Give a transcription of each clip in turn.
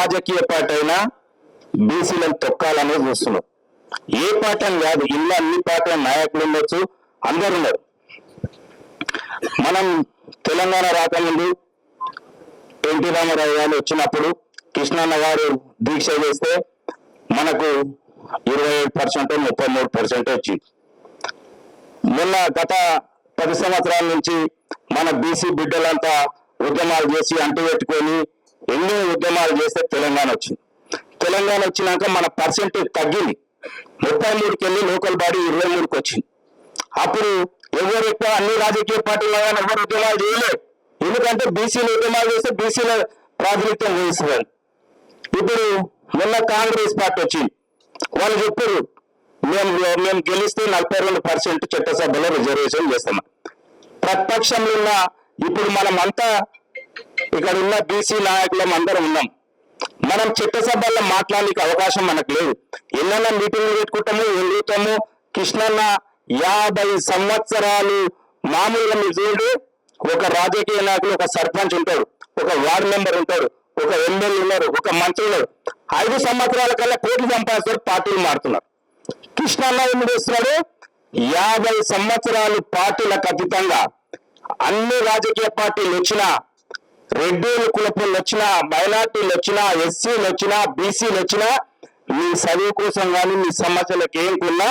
రాజకీయ పార్టీ అయినా బీసీలను తొక్కాలనే చూస్తున్నాం. ఏ పార్టీ అని కాదు ఇల్లు అన్ని పార్టీల నాయకులు ఉండొచ్చు అందరు ఉన్నారు. మనం తెలంగాణ రాకముందు ఎన్టీ రామారావు గారు వచ్చినప్పుడు కృష్ణన్న గారు దీక్ష చేస్తే మనకు ఇరవై ఏడు పర్సెంట్ ముప్పై మూడు పర్సెంట్ వచ్చింది. మొన్న గత పది సంవత్సరాల నుంచి మన బీసీ బిడ్డలంతా ఉద్యమాలు చేసి అంటు పెట్టుకొని ఎన్నో ఉద్యమాలు చేస్తే తెలంగాణ వచ్చింది. తెలంగాణ వచ్చినాక మన పర్సెంటేజ్ తగ్గింది. ముప్పై మూడుకి వెళ్ళి లోకల్ బాడీ ఇరవై మూడుకి వచ్చింది. అప్పుడు ఎవరు ఎక్కువ అన్ని రాజకీయ పార్టీలు కానీ ఎవరు ఉద్యమాలు చేయలేదు. ఎందుకంటే బీసీలు ఉద్యమాలు చేస్తే బీసీల ప్రాతినిధ్యం వహిస్తున్నారు ఇప్పుడు మొన్న కాంగ్రెస్ పార్టీ వచ్చింది. వాళ్ళు చెప్పారు మేము మేము గెలిస్తే నలభై రెండు పర్సెంట్ చట్టసభలో రిజర్వేషన్ చేస్తాం. ప్రతిపక్షంలో ఉన్న ఇప్పుడు మనం అంతా ఇక్కడ ఉన్న బీసీ నాయకులం అందరం ఉన్నాం. మనం చట్టసభల్లో మాట్లాడడానికి అవకాశం మనకు లేదు. ఎన్నైనా మీటింగ్లు పెట్టుకుంటాము ఎదుగుతాము. కృష్ణన్న యాభై సంవత్సరాలు మామూలుగా మీరు ఒక రాజకీయ నాయకులు ఒక సర్పంచ్ ఉంటాడు ఒక వార్డు మెంబర్ ఉంటాడు ఒక ఎమ్మెల్యే ఉన్నారు ఒక మంత్రి ఉన్నారు. ఐదు సంవత్సరాల కల్లా కోట్లు సంపాదిస్తారు పార్టీలు మారుతున్నారు. కృష్ణన్న ఏం చేస్తున్నాడు? యాభై సంవత్సరాలు పార్టీలకు అతీతంగా అన్ని రాజకీయ పార్టీలు వచ్చినా రెడ్డిలు కులపులు వచ్చినా మైనార్టీలు వచ్చినా ఎస్సీలు వచ్చినా బీసీలు వచ్చినా మీ చదువు కోసం కానీ మీ సమస్యలకు ఏం కొన్నా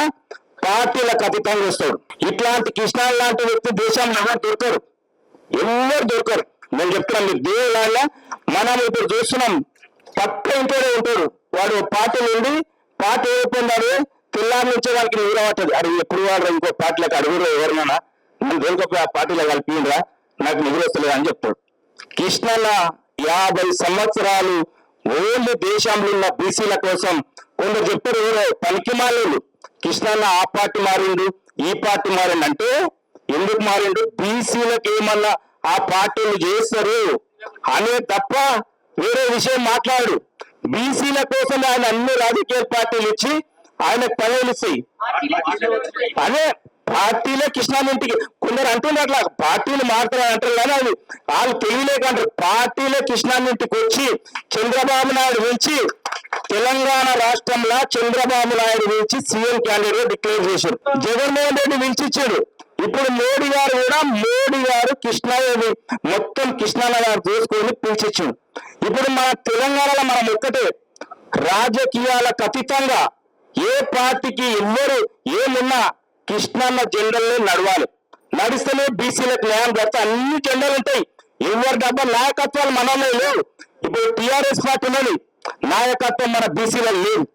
పార్టీలకు అతీతంగా వస్తాడు ఇట్లాంటి కృష్ణ లాంటి వ్యక్తి దేశంలో ఎవరు దొరకరు. ఎవరు దొరకరు. నేను చెప్తున్నా మీ దేవుళ్ళ మనం ఇప్పుడు చూస్తున్నాం పక్క ఇంట్లోనే ఉంటాడు. వాడు పార్టీ నుండి పార్టీ అయిపోయినాడు తెల్లారి నుంచి వాళ్ళకి నిద్రపట్టదు అది ఎప్పుడు వాడు ఇంకో పార్టీలకు అడుగురు ఎవరినైనా? నన్ను దేనికొక పార్టీలో కలిపిరా నాకు నిద్ర వస్తలేదు అని చెప్తాడు. కృష్ణన్న యాభై సంవత్సరాలు ఓన్లీ దేశంలో ఉన్న బీసీల కోసం కొందరు చెప్పారు పనికి మాలేదు కృష్ణన్న ఆ పార్టీ మారిండు ఈ పార్టీ మారిండు. అంటే ఎందుకు మారిండు? బీసీలకు ఏమన్నా ఆ పార్టీలు చేస్తారు అనే తప్ప వేరే విషయం మాట్లాడు. బీసీల కోసం ఆయన అన్ని రాజకీయ పార్టీలు ఇచ్చి ఆయన పదవులు ఇస్తాయి అదే పార్టీలే కృష్ణానింటికి కొందరు అంటున్నారు అట్లా పార్టీలు మారుతారు అంటారు కానీ అది వాళ్ళు తెలియలేకంటారు పార్టీలే కృష్ణానింటికి వచ్చి చంద్రబాబు నాయుడు నుంచి తెలంగాణ రాష్ట్రంలో చంద్రబాబు నాయుడు నుంచి సీఎం క్యాండిడేట్ డిక్లేర్ చేశారు. జగన్మోహన్ రెడ్డి పిలిచిచ్చాడు. ఇప్పుడు మోడీ గారు కూడా మోడీ గారు కృష్ణాదేవి మొత్తం కృష్ణాల చేసుకొని పిలిచిచ్చాడు. ఇప్పుడు మన తెలంగాణలో మనం ఒక్కటే రాజకీయాలకు అతీతంగా ఏ పార్టీకి ఎవ్వరు ఏమున్నా కృష్ణన్న జెండల్ని నడవాలి. నడిస్తేనే బీసీలకు న్యాయం పడితే అన్ని జెండాలు ఉంటాయి. ఎవరి డబ్బా నాయకత్వాలు మనలో లేవు. ఇప్పుడు టిఆర్ఎస్ పార్టీలోని నాయకత్వం మన బీసీలో లేదు.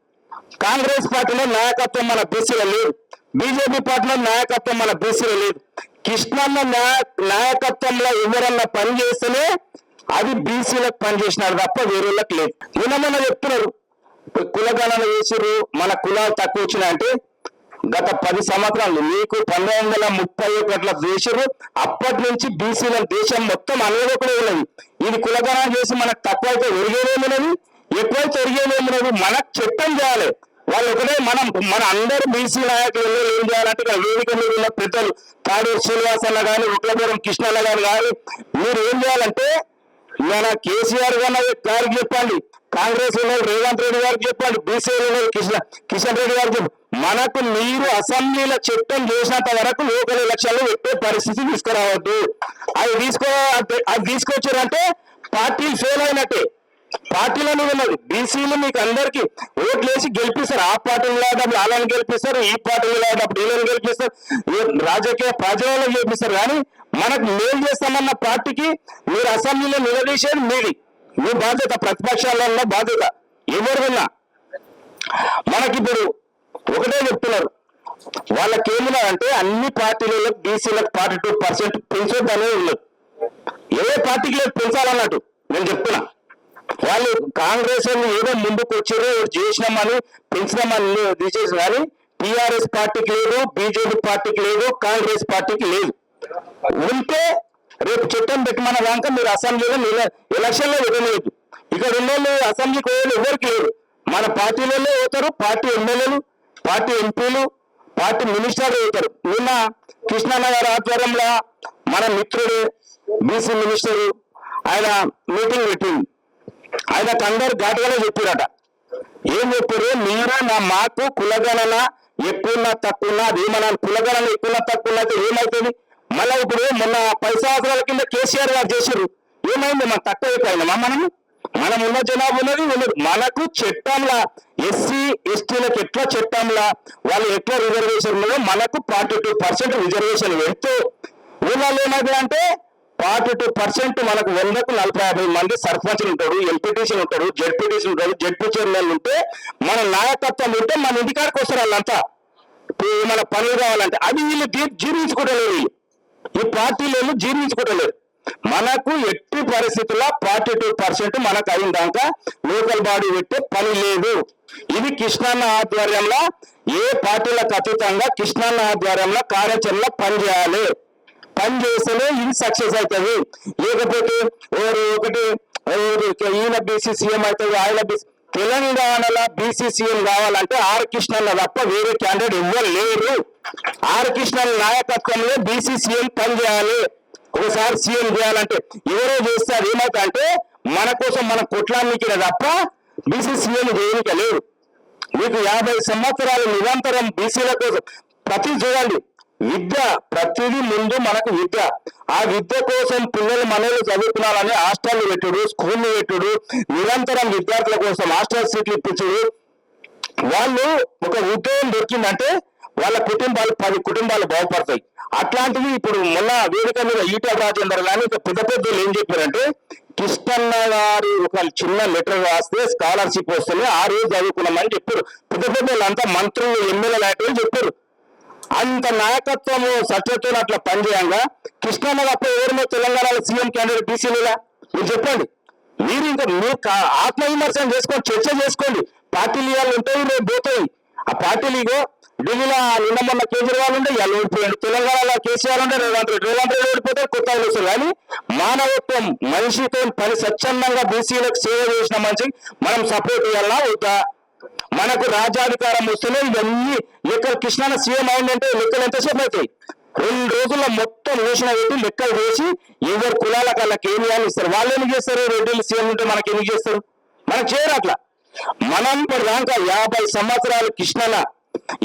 కాంగ్రెస్ పార్టీలో నాయకత్వం మన బీసీలో లేదు. బీజేపీ పార్టీలో నాయకత్వం మన బీసీలో లేదు. కృష్ణన్న నాయ- నాయకత్వంలో ఎవరన్నా పని చేస్తేనే అది బీసీలకు పని చేసినాడు తప్ప వేరేళ్ళకి లేదు. నిన్న చెప్తున్నారు. కులగణన చేసిర్రు. మన కులాలు తక్కువ వచ్చినాయంటే గత పది సంవత్సరాలు మీకు పంతొమ్మిది వందల ముప్పై ఒకటిలో చేసిర్రు. అప్పటి నుంచి బీసీల దేశం మొత్తం అనేకనే ఉన్నది. ఇది కులగణన చేసి మనకు తక్కువ అయితే ఒరిగేదేమున్నది? ఎక్కువైతే ఒరిగేదేమున్నది? మనకు చట్టం చేయాలి. వాళ్ళు ఒకటే మనం మన అందరూ బీసీ నాయకులు ఏం చేయాలంటే వేదిక మీద ఉన్న పెద్దలు తాడూరు శ్రీనివాస్ అన్న కానీ ఉట్లపురం కృష్ణన్న గారు కానీ మీరు ఏం చేయాలంటే మన కేసీఆర్ గారు గారికి చెప్పండి. కాంగ్రెస్ ఉన్న రేవంత్ రెడ్డి గారికి చెప్పండి బీసీ కిషన్ కిషన్ రెడ్డి గారికి మనకు మీరు అసెంబ్లీల చట్టం చేసినంత వరకు లోకల్ ఎలక్షన్లు పెట్టే పరిస్థితి తీసుకురావద్దు. అది తీసుకో అది తీసుకొచ్చారంటే పార్టీలు ఫెయిల్ అయినట్టే. పార్టీలను ఉన్నది. బీసీలు మీకు అందరికి ఓట్లు వేసి గెలిపిస్తారు. ఆ పార్టీలు లేనప్పుడు వాళ్ళని గెలిపిస్తారు ఈ పార్టీలు లేనప్పుడు వీళ్ళని గెలిపిస్తారు. రాజకీయ ప్రజలలో గెలిపిస్తారు. కానీ మనకు మేలు చేస్తామన్న పార్టీకి మీరు అసెంబ్లీలో నిలదీసేది మీది. నువ్వు బాధ్యత ప్రతిపక్షాలలో ఉన్న బాధ్యత. ఎవరు విన్నా. మనకిప్పుడు ఒకటే చెప్తున్నారు. వాళ్ళకి ఏమున్నారంటే అన్ని పార్టీలలో బీసీలకు ఫార్టీ టూ పర్సెంట్ పెంచొద్దు అనేది ఏ పార్టీకి లేదు పెంచాలన్నట్టు. నేను చెప్తున్నా. వాళ్ళు కాంగ్రెస్ ఏదో ముందుకు వచ్చారో చేసినామని పెంచినామని తీసేసి కానీ టిఆర్ఎస్ పార్టీకి లేదు బీజేపీ పార్టీకి లేదు కాంగ్రెస్ పార్టీకి లేదు. ఉంటే రేపు చట్టం పెట్టమన్న దాకా మీరు అసెంబ్లీలో నిల- ఎలక్షన్లో వెళ్ళలేదు ఇక్కడ ఉన్న అసెంబ్లీకి పోయేది ఎవరికి లేరు. మన పార్టీలలో పోతారు పార్టీ ఎమ్మెల్యేలు పార్టీ ఎంపీలు పార్టీ మినిస్టర్లు అవుతారు నిన్న కృష్ణన్న గారి ఆధ్వర్యంలో మన మిత్రుడు బీసీ మినిస్టర్ ఆయన మీటింగ్ పెట్టింది ఆయనకు అందరు ఘాటుగానే చెప్పారట. ఏం చెప్పారు మీరు నా మాకు కులగణన ఎక్కువ తక్కువ అది మన కులగణన ఎక్కువ తక్కువ ఏమవుతుంది మళ్ళీ ఇప్పుడు మొన్న పది సంవత్సరాల కింద కేసీఆర్ గారు చేశారు ఏమైంది? మన తక్కువ అయిపోయిందమ్మా మనం మనం ఉన్న జనాభా ఉన్నది ఉన్నది. మనకు చట్టంలా ఎస్సీ ఎస్టీలకు ఎట్లా చట్టంలా వాళ్ళు ఎట్లా రిజర్వేషన్ ఉన్నదో మనకు ఫార్టీ టూ పర్సెంట్ రిజర్వేషన్ పెడుతూ ఊళ్ళలో ఏమైంది అంటే ఫార్టీ టూ పర్సెంట్ మనకు వందకు నలభై యాభై మంది సర్పంచ్లు ఉంటారు ఎంపీటీసీలు ఉంటారు జడ్పీటీసీలు ఉంటారు జడ్పీ చైర్మన్లు ఉంటే మన నాయకత్వం ఉంటే మన ఇంటికాడికి వస్తారు వాళ్ళంతా. ఇప్పుడు మన పనులు కావాలంటే అది వీళ్ళు జీ- వీళ్ళు. ఈ పార్టీలు జీర్ణించుకోవట్లేదు మనకు ఎట్టి పరిస్థితుల్లో ఫార్టీ టూ పర్సెంట్ మనకు అయిందాక లోకల్ బాడీ పెట్టే పని లేదు. ఇది కృష్ణాన్న ఆధ్వర్యంలో ఏ పార్టీలకు అతీతంగా కృష్ణాన్న ఆధ్వర్యంలో కార్యాచరణ పనిచేయాలి. పని చేస్తేనే ఇది సక్సెస్ అవుతుంది. లేకపోతే ఒకటి ఈయన బీసీ సీఎం అవుతుంది ఆయన బీసీ తెలంగాణలో బీసీసీఎం కావాలంటే ఆర్ కృష్ణన్న తప్ప వేరే క్యాండిడేట్ ఎవ్వరు లేరు. ఆర్ కృష్ణన్ నాయకత్వంలో బీసీసీఎం పనిచేయాలి ఒకసారి సీఎం చేయాలంటే ఎవరో చేస్తారు ఏమవుతా అంటే మన కోసం మన కొట్లానికి తప్ప బీసీసీఎం చేయనిక లేదు. లేరు మీకు యాభై సంవత్సరాలు నిరంతరం బీసీల కోసం ప్రతి చూడండి. విద్య ప్రతిదీ ముందు మనకు విద్య. ఆ విద్య కోసం పిల్లలు మనల్ని చదువుతున్నారని హాస్టల్ పెట్టుడు స్కూల్ పెట్టుడు నిరంతరం విద్యార్థుల కోసం హాస్టల్ సీట్లు ఇప్పించుడు. వాళ్ళు ఒక ఉద్యోగం దొరికిందంటే వాళ్ళ కుటుంబాలు పది కుటుంబాలు బాగుపడతాయి. అట్లాంటివి ఇప్పుడు మొన్న వేదిక మీద ఈటా రాజేందర్ కానీ ఇంకా పెద్ద పెద్దలు ఏం చెప్పారంటే కృష్ణన్న గారి ఒక చిన్న లెటర్ రాస్తే స్కాలర్షిప్ వస్తుంది ఆ రోజు చదువుకున్నామని చెప్పారు. పెద్ద పెద్దలు అంతా మంత్రులు ఎమ్మెల్యే లాంటివి చెప్పారు. అంత నాయకత్వము సత్యతో అట్లా పనిచేయంగా? కృష్ణమ్మ తప్ప ఎవరినో తెలంగాణలో సీఎం క్యాండిడేట్ బీసీలుగా మీరు చెప్పండి. మీరు ఇంకా మీరు ఆత్మవిమర్శనం చేసుకోండి చర్చ చేసుకోండి. పార్టీలు ఇవాళ ఉంటాయి రేపు పోతాయి. ఆ పార్టీలు ఇగో ఢిల్లీలో నిన్న మొన్న కేజ్రీవాల్ ఉంటే ఇవాళ ఓడిపోయాడు. తెలంగాణలో కేసీఆర్ ఉంటే రేవంత్ రెడ్డి రేవంత్ రెడ్డి ఓడిపోతే కొత్త వస్తుంది వస్తారు కానీ మానవత్వం మనిషితో పని స్వచ్ఛందంగా బీసీలకు సేవ చేసిన మనిషికి మనం సపోర్ట్ ఇవ్వాలా వద్దా? మనకు రాజ్యాధికారం వస్తేనే ఇవన్నీ లెక్కలు. కృష్ణాన సీఎం అయిందంటే లెక్కలు ఎంతసేపు అవుతాయి? రెండు రోజుల్లో మొత్తం యోచన పెట్టి లెక్కలు వేసి ఎవరు కులాల కళ్ళకి ఏమి అని ఇస్తారు. వాళ్ళు ఎందుకు చేస్తారు? రెడ్డిలు సీఎం ఉంటే మనకి ఎందుకు చేస్తారు? మనకు చేయరు అట్లా. మనం ఇప్పుడు దాకా యాభై సంవత్సరాలు కృష్ణన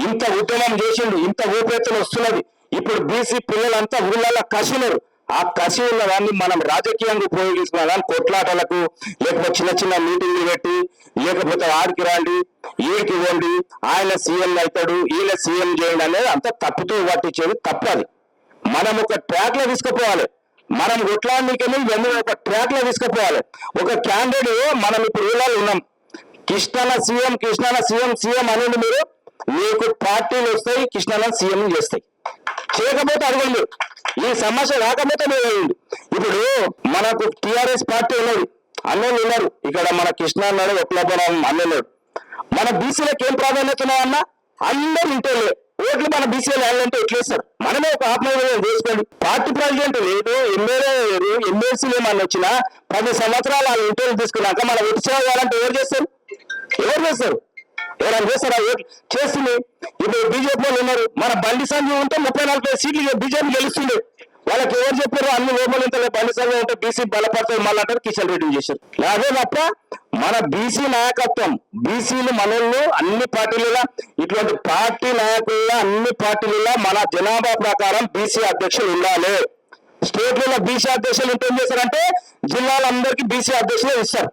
ఇంత ఉద్యమం చేసిండు ఇంత ఊపెత్తులు వస్తున్నది. ఇప్పుడు బీసీ పిల్లలంతా ఊళ్ళల్లో కసినారు ఆ కసి ఉన్న దాన్ని మనం రాజకీయంగా ఉపయోగించుకున్న. దాన్ని కొట్లాటలకు లేకపోతే చిన్న చిన్న మీటింగ్లు పెట్టి లేకపోతే ఆడికి రాండి ఈయనకి ఇవ్వండి? ఆయన సీఎం అవుతాడు ఈయన సీఎం చేయండి అనేది అంత తప్పుతూ పట్టించేది తప్పది మనం ఒక ట్రాక్లో తీసుకుపోవాలి. మనం కొట్లాడడానికి ఇవన్నీ ఒక ట్రాక్లో తీసుకుపోవాలి. ఒక క్యాండిడేట్ మనం ఇప్పుడు ఇలా ఉన్నాం? Krishnan CM Krishnan CM CM అనేది మీరు మీకు పార్టీలు వస్తాయి కృష్ణన సీఎం చేస్తాయి. చేయకపోతే అడగండి ఈ సమస్య రాకపోతే మీరు ఇప్పుడు మనకు టిఆర్ఎస్ పార్టీ ఉన్నది. అన్నోళ్ళు ఉన్నారు. ఇక్కడ మన కృష్ణ అన్నాడు ఒక్కలపురం అన్నోళ్ళు మన బీసీలకు ఏం ప్రాధాన్యత ఉన్నాయన్నా అందరూ ఇంటర్లే ఓట్లు మన బీసీలు వెళ్ళాలంటే ఎట్లేస్తారు మనమే ఒక ఆత్మవిశ్వాసం చేసుకోండి. పార్టీ ప్రెసిడెంట్ లేదు. ఎమ్మెల్యే లేదు. ఎమ్మెల్సీలు ఏమన్నా వచ్చినా పది సంవత్సరాలు వాళ్ళు ఇంటర్వ్యూ తీసుకున్నాక మనం ఎటు చేయాలంటే ఎవరు చేస్తారు? ఎవరు చేస్తారు? ఎవరైనా చేస్తారా? ఓట్లు చేస్తుంది. ఇప్పుడు బీజేపీ వాళ్ళు ఉన్నారు. మన బండి సంజయ్ ఉంటే ముప్పై నలభై సీట్లు బీజేపీ గెలుస్తుంది. వాళ్ళకి ఎవరు చెప్పారు? అన్ని లోపల ఇంతలే బండి సంజయ్ ఉంటే బీసీ బలపడతాయి మళ్ళీ అంటారు కిషన్ రెడ్డి చేశారు. అదే తప్ప మన బీసీ నాయకత్వం బీసీలు మనల్ని అన్ని పార్టీలలో ఇటువంటి పార్టీ నాయకుల్లో అన్ని పార్టీలలో మన జనాభా ప్రకారం బీసీ అధ్యక్షులు ఉండాలి. స్టేట్లలో బీసీ అధ్యక్షులు ఉంటే ఏం చేశారంటే జిల్లాలందరికీ బీసీ అధ్యక్షులు ఇస్తారు.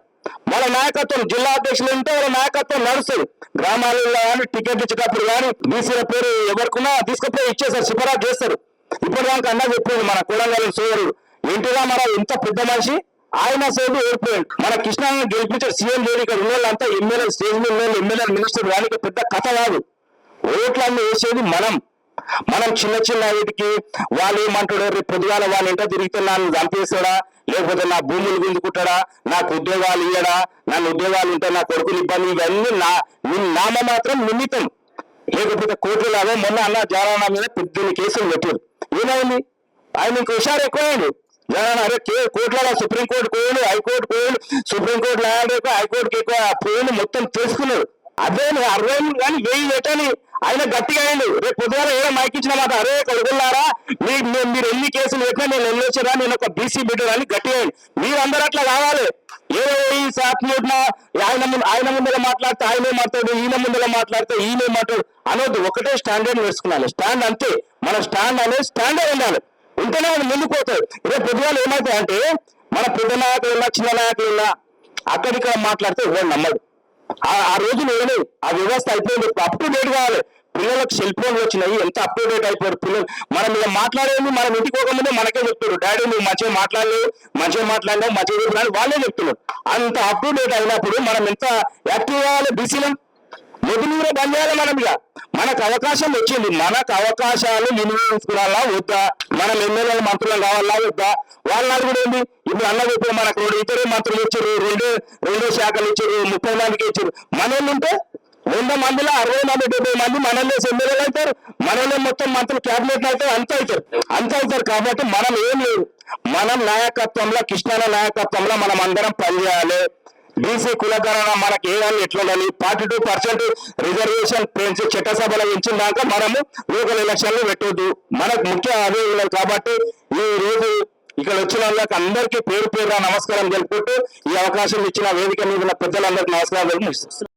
వాళ్ళ నాయకత్వం జిల్లా అధ్యక్షులు ఉంటే వాళ్ళ నాయకత్వం నడుస్తుంది. గ్రామాలలో కానీ టికెట్ ఇచ్చేటప్పుడు కానీ బీసీల పేరు ఎవరికున్నా తీసుకుపోయి ఇచ్చేస్తారు సిఫారసు చేస్తారు. ఇప్పటిదాకా అన్న చెప్పింది మన కూడంగల్ సోదరుడు. ఎన్టీ మన ఇంత పెద్ద మనిషి? ఆయన సేపు ఓడిపోయాడు మన కృష్ణాన్ని గెలిపించారు సీఎం లేడు ఇక్కడ ఉన్న వాళ్ళంతా ఎమ్మెల్యే స్టేజ్ మీద ఉన్న ఎమ్మెల్యే మినిస్టర్ దానికి పెద్ద కథ కాదు. ఓట్లన్నీ వేసేది మనం. మనం చిన్న చిన్న వీటికి వాళ్ళు ఏమంటాడు రేపు పొద్దుగాల వాళ్ళు ఏంటో తిరిగితే నన్ను చంపేస్తాడా? లేకపోతే నా భూములు గుంజుకుంటాడా? నాకు ఉద్యోగాలు ఇయ్యడా? నన్ను ఉద్యోగాలు ఉంటే నా కొడుకులు ఇబ్బంది. ఇవన్నీ నా నామ మాత్రం నిమిత్తం. లేకపోతే కోర్టులో అదే మొన్న అన్న జగనన్న మీద పెద్ద కేసులు పెట్టారు. ఏమైంది? ఆయన ఇంక హుషారు ఎక్కువైంది. జగన్ అరే కే సుప్రీంకోర్టు కోయలు హైకోర్టు కోయలు సుప్రీంకోర్టు న్యాయాలయం హైకోర్టుకి ఎక్కువ పోయిండు మొత్తం తెలుసుకున్నాడు. అదే అరవై కానీ వెయ్యి పెట్టని ఆయన గట్టిగా అయిండు. రేపు పొద్దున ఏదో మైకిచ్చిన మాట అరే కొడుకున్నారా మీరు ఎన్ని కేసులు పెట్టినా నేను వెళ్ళొచ్చినా నేను ఒక బీసీ బిడ్డ అని గట్టిగా అయింది మీరందరూ అట్లా కావాలి. ఏదో ఈ సాత్మూట్న ఆయన ముందు ఆయన ముందుగా మాట్లాడితే ఆయనే మాట్లాడు ఈయన ముందుగా మాట్లాడితే ఈయనే మాట్లాడు అనొద్దు. ఒకటే స్టాండర్డ్ వేసుకున్నాను. స్టాండ్ అంతే. మన స్టాండ్ అనేది స్టాండర్డ్ ఉండాలి. ఉంటేనే మనం ముందుకు పోతాయి రేపు పొద్దుగాలు ఏమవుతాయి అంటే మన పెద్ద నాయకులు ఉన్నా చిన్న నాయకులు ఉన్నా అక్కడిక్కడ మాట్లాడితే ఎవరు నమ్మడు ఆ రోజులు ఏమి ఆ వ్యవస్థ అయిపోయింది. అప్ టు డేట్ కావాలి. పిల్లలకు సెల్ ఫోన్లు వచ్చినాయి. ఎంత అప్ టు డేట్ అయిపోయారు పిల్లలు? మనం ఇలా మాట్లాడేది మనం ఇంటికి పోకముందే మనకే చెప్తారు డాడీ నువ్వు మంచిగా మాట్లాడలేవు మంచిగా మాట్లాడినావు. మంచిగా చెప్పినావు వాళ్ళే చెప్తున్నారు. అంత అప్ టు డేట్ అయినప్పుడు మనం ఎంత యాక్టివ్ కావాలి? బిజీలో మొదలుగా బంద్ చేయాలి మనం మనకు అవకాశం వచ్చింది. మనకు అవకాశాలు వినియోగించుకోవాలా వద్దా? మనం ఎమ్మెల్యేలు మంత్రులు కావాలా వద్దా? వాళ్ళ కూడా ఏంది? ఇప్పుడు అన్న చెప్పి మనకు రెండు ఇతర మంత్రులు ఇచ్చారు రెండు రెండో శాఖలు ఇచ్చారు ముప్పై మందికి ఇచ్చారు. మనల్ని ఉంటే వంద మందిలో అరవై మంది డెబ్బై మంది మనల్ని ఎమ్మెల్యేలు అవుతారు. మనల్ని మొత్తం మంత్రులు క్యాబినెట్ అవుతారు అంత అవుతారు. అంత అవుతారు కాబట్టి మనం ఏం లేదు మనం నాయకత్వంలో కృష్ణాల నాయకత్వంలో మనం అందరం పనిచేయాలి. బీసీ కులకరణ మనకి ఏమని ఎట్లుండాలి ఫార్టీ టూ పర్సెంట్ రిజర్వేషన్ పెంచి చట్టసభలో ఇచ్చిన దాకా మనము లోకల్ ఎలక్షన్లు పెట్టొద్దు. మనకు ముఖ్య అదే కాబట్టి ఈ రోజు ఇక్కడ వచ్చిన వాళ్ళకి అందరికీ పేరు పేరు నమస్కారం తెలుపుకుంటూ ఈ అవకాశం ఇచ్చిన వేదిక మీద పెద్దలందరికీ నమస్కారం తెలుపు